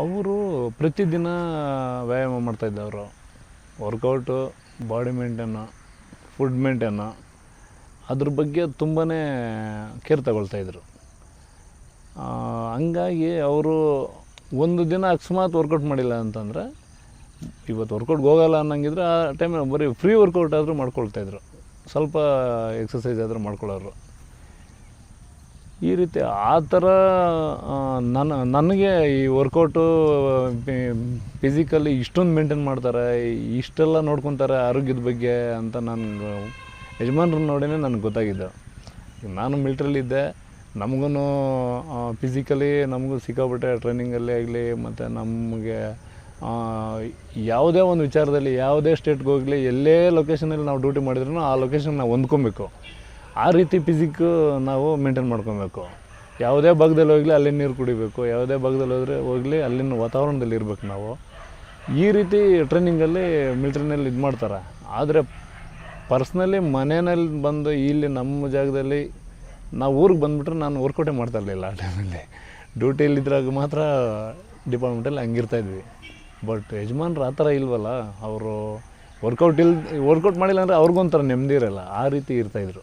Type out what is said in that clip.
ಅವರು ಪ್ರತಿದಿನ ವ್ಯಾಯಾಮ ಮಾಡ್ತಾಯಿದ್ದವರು workout body maintain food maintain ಅದ್ರ ಬಗ್ಗೆ ತುಂಬಾ ಕೇರ್ ತಗೊಳ್ತಾಯಿದ್ರು ಹಂಗಾಗಿ ಅವರು ಒಂದು ದಿನ ಅಕಸ್ಮಾತ್ ವರ್ಕೌಟ್ ಮಾಡಿಲ್ಲ ಅಂತಂದರೆ, ಇವತ್ತು ವರ್ಕೌಟ್ಗೆ ಹೋಗಲ್ಲ ಅನ್ನಂಗಿದ್ರೆ ಆ ಟೈಮಲ್ಲಿ ಬರೀ ಫ್ರೀ ವರ್ಕೌಟ್ ಆದರೂ ಮಾಡ್ಕೊಳ್ತಾಯಿದ್ರು ಸ್ವಲ್ಪ ಎಕ್ಸಸೈಸ್ ಆದರೂ ಮಾಡ್ಕೊಳ್ಳೋರು. ಈ ರೀತಿ ಆ ಥರ ನನ್ನ, ನನಗೆ ಈ ವರ್ಕೌಟು ಫಿಸಿಕಲಿ ಇಷ್ಟೊಂದು ಮೇಂಟೈನ್ ಮಾಡ್ತಾರೆ, ಇಷ್ಟೆಲ್ಲ ನೋಡ್ಕೊತಾರೆ ಆರೋಗ್ಯದ ಬಗ್ಗೆ ಅಂತ ನಾನು ಯಜಮಾನ್ರನ್ನ ನೋಡಿನೇ ನನಗೆ ಗೊತ್ತಾಗಿದ್ದು ನಾನು ಮಿಲ್ಟ್ರಲ್ಲಿದ್ದೆ ನಮಗೂ ಫಿಸಿಕಲಿ ನಮಗೂ ಸಿಕ್ಕಾಬಿಟ್ಟೆ ಟ್ರೈನಿಂಗಲ್ಲಿ ಆಗಲಿ, ಮತ್ತು ನಮಗೆ ಯಾವುದೇ ಒಂದು ವಿಚಾರದಲ್ಲಿ, ಯಾವುದೇ ಸ್ಟೇಟ್ಗೆ ಹೋಗಲಿ, ಎಲ್ಲೇ ಲೊಕೇಶನಲ್ಲಿ ನಾವು ಡ್ಯೂಟಿ ಮಾಡಿದ್ರೂ ಆ ಲೊಕೇಶನ್ ನಾವು ಹೊಂದ್ಕೊಬೇಕು. ಆ ರೀತಿ ಫಿಸಿಕ್ ನಾವು ಮೇಂಟೈನ್ ಮಾಡ್ಕೊಬೇಕು. ಯಾವುದೇ ಭಾಗದಲ್ಲಿ ಹೋಗಲಿ ಅಲ್ಲಿ ನೀರು ಕುಡಿಬೇಕು, ಯಾವುದೇ ಭಾಗದಲ್ಲಿ ಹೋದರೆ ಹೋಗಲಿ ಅಲ್ಲಿನ ವಾತಾವರಣದಲ್ಲಿ ಇರಬೇಕು ನಾವು. ಈ ರೀತಿ ಟ್ರೈನಿಂಗಲ್ಲಿ ಮಿಲ್ಟ್ರಿನಲ್ಲಿ ಇದು ಮಾಡ್ತಾರೆ. ಆದರೆ ಪರ್ಸ್ನಲಿ ಮನೆಯಲ್ಲಿ ಬಂದು ಇಲ್ಲಿ ನಮ್ಮ ಜಾಗದಲ್ಲಿ ನಾವು ಊರಿಗೆ ಬಂದುಬಿಟ್ರೆ ನಾನು ವರ್ಕೌಟೇ ಮಾಡ್ತಾ ಇರಲಿಲ್ಲ ಆ ಟೈಮಲ್ಲಿ ಡ್ಯೂಟಿಯಲ್ಲಿದ್ದಾಗ ಮಾತ್ರ ಡಿಪಾರ್ಟ್ಮೆಂಟಲ್ಲಿ ಹಂಗಿರ್ತಾಯಿದ್ವಿ ಬಟ್ ಯಜಮಾನ್ರು ಆ ಥರ ಇಲ್ವಲ್ಲ, ಅವರು ವರ್ಕೌಟ್ ಇಲ್ ವರ್ಕೌಟ್ ಮಾಡಿಲ್ಲ ಅಂದರೆ ಅವ್ರಿಗೊಂಥರ ನೆಮ್ಮದಿ ಇರಲ್ಲ. ಆ ರೀತಿ ಇರ್ತಾಯಿದ್ರು